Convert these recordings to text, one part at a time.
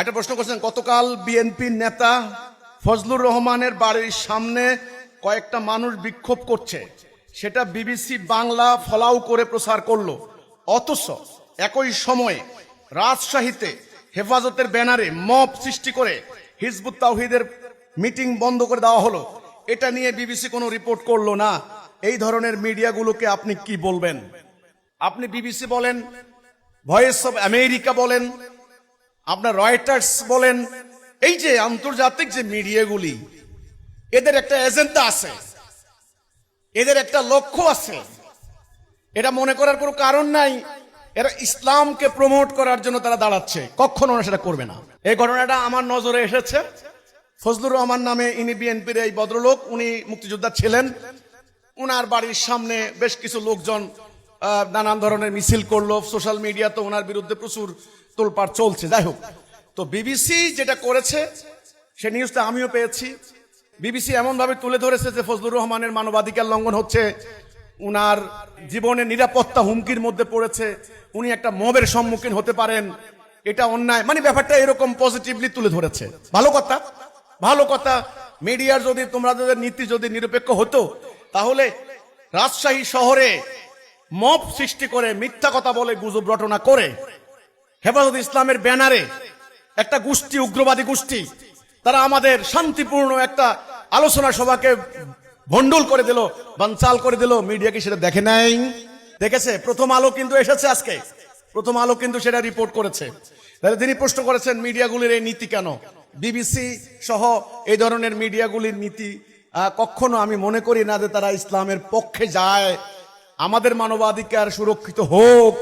একটা প্রশ্ন করছেন, গতকাল বিএনপির নেতা ফজলুর রহমানের বাড়ির সামনে কয়েকটা মানুষ বিক্ষোভ করছে। সেটা বিবিসি বাংলা ফলাও করে প্রচার করল। অথচ একই সময়ে রাজশাহীতে হেফাজতের ব্যানারে মপ সৃষ্টি করে হিজবুত তাওহিদের মিটিং বন্ধ করে দেওয়া হলো। এটা নিয়ে বিবিসি কোনো রিপোর্ট করল না। এই ধরনের মিডিয়াগুলোকে আপনি কি বলবেন? আপনি বিবিসি বলেন, ভয়েস অব আমেরিকা বলেন আপনার রয়টার্স বলেন, এই যে আন্তর্জাতিক যে মিডিয়াগুলি, এদের একটা এজেন্ডা আছে, এদের একটা লক্ষ্য আছে। এটা মনে করার কোনো কারণ নাই, এরা ইসলামকে প্রমোট করার জন্য তারা দাঁড়াচ্ছে, কখনো সেটা করবে না। এই ঘটনাটা আমার নজরে এসেছে। ফজলুর রহমান নামে ইনি বিএনপির এই ভদ্রলোক, উনি মুক্তিযোদ্ধা ছিলেন। উনার বাড়ির সামনে বেশ কিছু লোকজন নানান ধরনের মিছিল করল। সোশ্যাল মিডিয়া তো ওনার বিরুদ্ধে প্রচুর তোলপাড় চলছে, যাই হোক। তো বিবিসি যেটা করেছে, সে নিউজটা আমিও পেয়েছি। বিবিসি এমন ভাবে তুলে ধরেছে যে ফজলুর রহমানের মানবাধিকার লঙ্ঘন হচ্ছে, উনার জীবনের নিরাপত্তা হুমকির মধ্যে পড়েছে, উনি একটা মবের সম্মুখীন হতে পারেন, এটা অন্যায়। মানে ব্যাপারটা এরকম পজিটিভলি তুলে ধরেছে। ভালো কথা ভালো কথা। মিডিয়ার যদি, তোমরা যাদের নীতি যদি নিরপেক্ষ হতো, তাহলে রাজশাহী শহরে মব সৃষ্টি করে মিথ্যা কথা বলে গুজব রটনা করে হেফাজত ইসলামের ব্যানারে একটা গোষ্ঠী, উগ্রবাদী গোষ্ঠী, তারা আমাদের শান্তিপূর্ণ একটা আলোচনা সভাকে ভন্ডুল করে দিল, বানচাল করে দিল। মিডিয়া কি সেটা দেখে নাই? দেখেছে? প্রথম আলো কিন্তু এসেছে আজকে। প্রথম আলো কিন্তু সেটা রিপোর্ট করেছে। তাহলে তিনি প্রশ্ন করেছেন, মিডিয়াগুলির এই নীতি কেন? বিবিসি সহ এই ধরনের মিডিয়াগুলির নীতি কখনো আমি মনে করি না যে তারা ইসলামের পক্ষে যায়। আমাদের মানবাধিকার সুরক্ষিত হোক।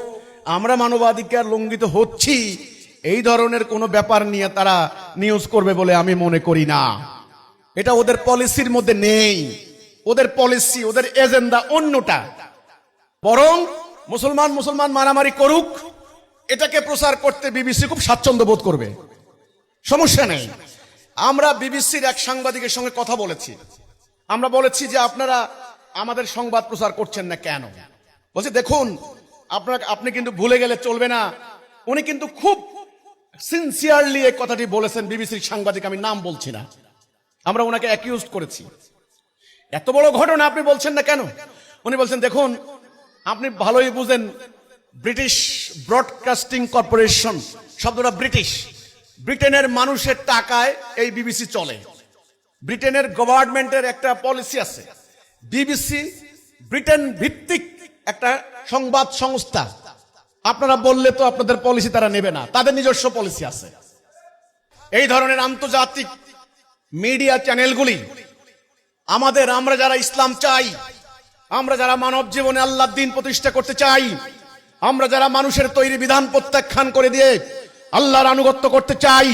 আমরা মানবাধিকার লঙ্ঘিত হচ্ছি। এই ধরনের কোনো ব্যাপার নিয়ে তারা নিউজ করবে বলে আমি মনে করি না। এটা ওদের পলিসির মধ্যে নেই। ওদের পলিসি ওদের এজেন্ডা অন্যটা। বরং মুসলমান মুসলমান মারামারি করুক, এটাকে প্রচার করতে বিবিসি খুব স্বাচ্ছন্দ্য বোধ করবে। সমস্যা নেই। আমরা বিবিসির এক সাংবাদিকের সঙ্গে কথা বলেছি। আমরা বলেছি যে আপনারা আমাদের সংবাদ প্রচার করছেন না কেন? বলছি, দেখুন আপনার আপনি কিন্তু ভুলে গেলে চলবে না। উনি কিন্তু খুব সিনসিয়ারলি এই কথাটি বলেছেন, বিবিসির সাংবাদিক, আমি নাম বলছি না। আমরা ওনাকে অ্যাকিউজ করেছি। এত বড় ঘটনা আপনি বলছেন না কেন? উনি বলছেন, দেখুন, আপনি ভালোই বুঝেন, ব্রিটিশ ব্রডকাস্টিং কর্পোরেশন, শব্দটা ব্রিটিশ, ব্রিটেনের মানুষের টাকায় এই বিবিসি চলে। ব্রিটেনের গভর্নমেন্টের একটা পলিসি আছে। বিবিসি ব্রিটেন ভিত্তিক একটা সংবাদ সংস্থা। আপনারা বললে তো আপনাদের পলিসি তারা নেবে না। তাদের নিজস্ব পলিসি আছে। এই ধরনের আন্তর্জাতিক মিডিয়া চ্যানেলগুলি আমাদের আমরা যারা ইসলাম চাই, আমরা যারা মানব জীবনে আল্লাহ দিন প্রতিষ্ঠা করতে চাই, আমরা যারা মানুষের তৈরি বিধান প্রত্যাখ্যান করে দিয়ে আল্লাহর আনুগত্য করতে চাই,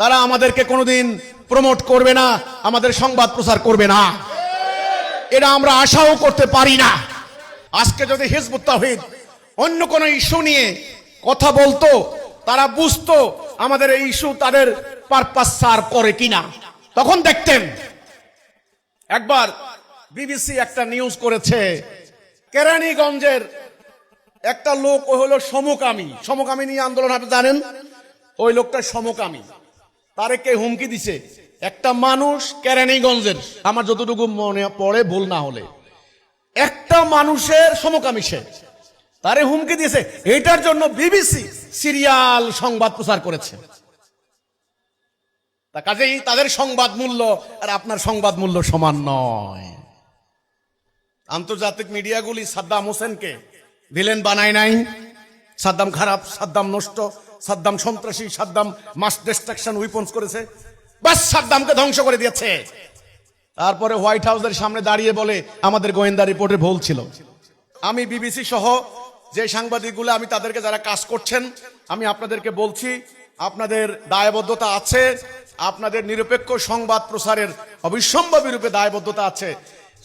তারা আমাদেরকে কোনোদিন প্রমোট করবে না, আমাদের সংবাদ প্রচার করবে না। এটা আমরা আশাও করতে পারি না। আজকে যদি হিজবুত তাহিদ অন্য কোন ইস্যু নিয়ে কথা বলতো, তারা বুঝতো আমাদের এই ইস্যু তাদের পারপাস সার করে কিনা। তখন দেখতেন, একবার বিবিসি একটা নিউজ করেছে, কেরানীগঞ্জের একটা লোক, ও হলো সমকামী। সমকামী নিয়ে আন্দোলন, আপনি জানেন? ওই লোকটা সমকামী। তারে কে হুমকি দিছে, একটা মানুষ কেরানীগঞ্জের। আমার যতটুকু মনে পড়ে, ভুল না হলে। একটা মানুষের সমকামী সে। তারে হুমকি দিয়েছে। এটার জন্য বিবিসি সিরিয়াল সংবাদ প্রচার করেছে। কাজেই তাদের সংবাদ মূল্য আর আপনার সংবাদ মূল্য সমান নয়। আন্তর্জাতিক মিডিয়াগুলি সাদ্দাম হোসেনকে ভিলেন বানায় নাই। সাদ্দাম খারাপ, সাদ্দাম নষ্ট, সাদ্দাম সন্ত্রাসী, সাদ্দাম মাস ডিস্ট্রাকশন উইপন্স করেছে। বাস সাদ্দামকে ধ্বংস করে দিয়েছে। তারপরে হোয়াইট হাউসের সামনে দাঁড়িয়ে বলে আমাদের গোয়েন্দা রিপোর্টে ভুল ছিল। আমি বিবিসি সহ যে সাংবাদিকগুলো, আমি তাদেরকে যারা কাজ করছেন, আমি আপনাদেরকে বলছি, আপনাদের দায়বদ্ধতা আছে, আপনাদের নিরপেক্ষ সংবাদ প্রসারের অবিসম্ভাবী রূপে দায়বদ্ধতা আছে।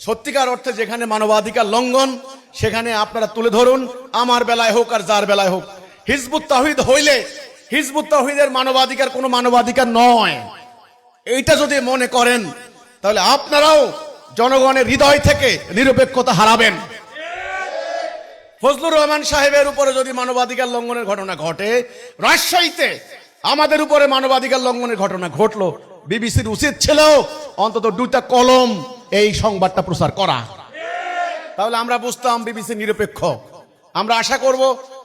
সত্যিকার অর্থে যেখানে মানবাধিকার লঙ্ঘন, সেখানে আপনারা তুলে ধরুন, আমার বেলায় হোক আর যার বেলায় হোক। হিজবুত তাহিদ হইলে, হিজবুত তাহিদের মানবাধিকার কোনো মানবাধিকার নয়। এইটা যদি মনে করেন তাহলে আপনারাও জনগণের হৃদয় থেকে নিরপেক্ষতা হারাবেন। ফজলুর রহমান সাহেবের উপরে যদি মানবাধিকার লঙ্ঘনের ঘটনা ঘটে, রাজশাহীতে আমাদের উপরে মানবাধিকার লঙ্ঘনের ঘটনা ঘটলো। বিবিসির উচিত ছিল অন্তত দুইটা কলম এই সংবাদটা প্রচার করা। তাহলে আমরা বুঝতাম বিবিসি নিরপেক্ষ। আমরা আশা করব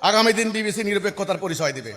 আগামী দিন বিবিসি নিরপেক্ষতার পরিচয় দিবে।